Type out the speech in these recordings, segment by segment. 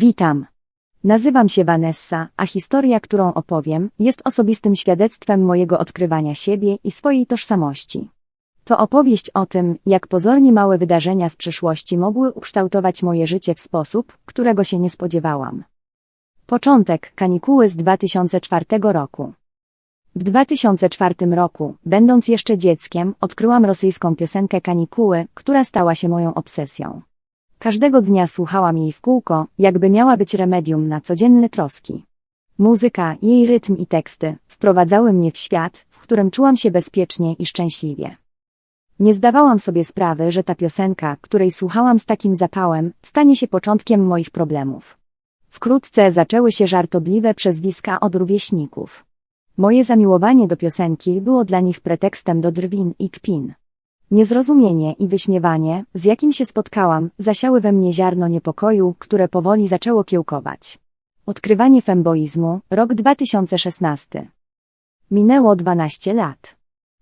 Witam. Nazywam się Vanessa, a historia, którą opowiem, jest osobistym świadectwem mojego odkrywania siebie i swojej tożsamości. To opowieść o tym, jak pozornie małe wydarzenia z przeszłości mogły ukształtować moje życie w sposób, którego się nie spodziewałam. Początek kanikuły z 2004 roku. W 2004 roku, będąc jeszcze dzieckiem, odkryłam rosyjską piosenkę Kanikuły, która stała się moją obsesją. Każdego dnia słuchałam jej w kółko, jakby miała być remedium na codzienne troski. Muzyka, jej rytm i teksty wprowadzały mnie w świat, w którym czułam się bezpiecznie i szczęśliwie. Nie zdawałam sobie sprawy, że ta piosenka, której słuchałam z takim zapałem, stanie się początkiem moich problemów. Wkrótce zaczęły się żartobliwe przezwiska od rówieśników. Moje zamiłowanie do piosenki było dla nich pretekstem do drwin i kpin. Niezrozumienie i wyśmiewanie, z jakim się spotkałam, zasiały we mnie ziarno niepokoju, które powoli zaczęło kiełkować. Odkrywanie femboizmu, rok 2016. Minęło 12 lat.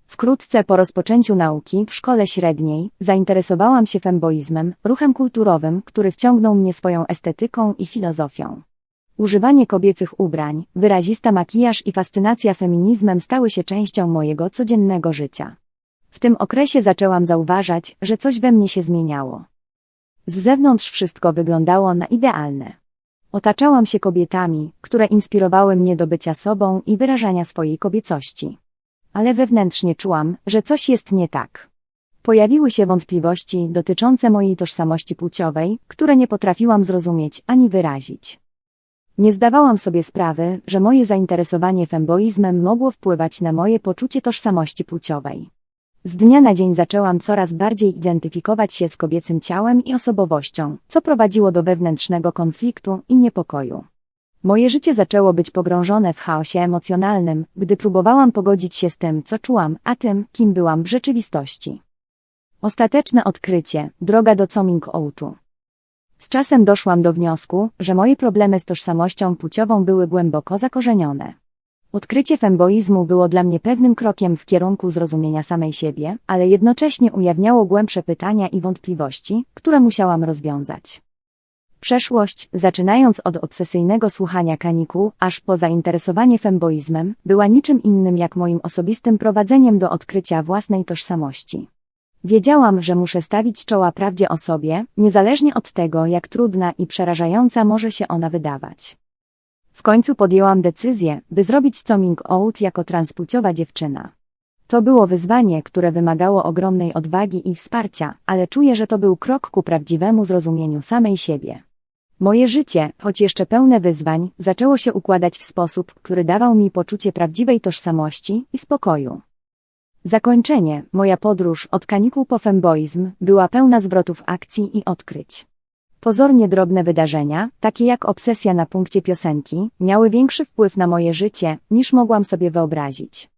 Wkrótce po rozpoczęciu nauki w szkole średniej zainteresowałam się femboizmem, ruchem kulturowym, który wciągnął mnie swoją estetyką i filozofią. Używanie kobiecych ubrań, wyrazista makijaż i fascynacja feminizmem stały się częścią mojego codziennego życia. W tym okresie zaczęłam zauważać, że coś we mnie się zmieniało. Z zewnątrz wszystko wyglądało na idealne. Otaczałam się kobietami, które inspirowały mnie do bycia sobą i wyrażania swojej kobiecości. Ale wewnętrznie czułam, że coś jest nie tak. Pojawiły się wątpliwości dotyczące mojej tożsamości płciowej, które nie potrafiłam zrozumieć ani wyrazić. Nie zdawałam sobie sprawy, że moje zainteresowanie femboizmem mogło wpływać na moje poczucie tożsamości płciowej. Z dnia na dzień zaczęłam coraz bardziej identyfikować się z kobiecym ciałem i osobowością, co prowadziło do wewnętrznego konfliktu i niepokoju. Moje życie zaczęło być pogrążone w chaosie emocjonalnym, gdy próbowałam pogodzić się z tym, co czułam, a tym, kim byłam w rzeczywistości. Ostateczne odkrycie, droga do coming outu. Z czasem doszłam do wniosku, że moje problemy z tożsamością płciową były głęboko zakorzenione. Odkrycie femboizmu było dla mnie pewnym krokiem w kierunku zrozumienia samej siebie, ale jednocześnie ujawniało głębsze pytania i wątpliwości, które musiałam rozwiązać. Przeszłość, zaczynając od obsesyjnego słuchania kanikuł, aż po zainteresowanie femboizmem, była niczym innym jak moim osobistym prowadzeniem do odkrycia własnej tożsamości. Wiedziałam, że muszę stawić czoła prawdzie o sobie, niezależnie od tego, jak trudna i przerażająca może się ona wydawać. W końcu podjęłam decyzję, by zrobić coming out jako transpłciowa dziewczyna. To było wyzwanie, które wymagało ogromnej odwagi i wsparcia, ale czuję, że to był krok ku prawdziwemu zrozumieniu samej siebie. Moje życie, choć jeszcze pełne wyzwań, zaczęło się układać w sposób, który dawał mi poczucie prawdziwej tożsamości i spokoju. Zakończenie, moja podróż od kanikuł po femboizm, była pełna zwrotów akcji i odkryć. Pozornie drobne wydarzenia, takie jak obsesja na punkcie piosenki, miały większy wpływ na moje życie, niż mogłam sobie wyobrazić.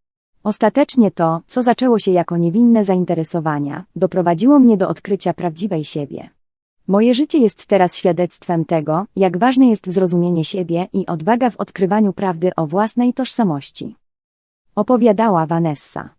Ostatecznie to, co zaczęło się jako niewinne zainteresowania, doprowadziło mnie do odkrycia prawdziwej siebie. Moje życie jest teraz świadectwem tego, jak ważne jest zrozumienie siebie i odwaga w odkrywaniu prawdy o własnej tożsamości. Opowiadała Vanessa.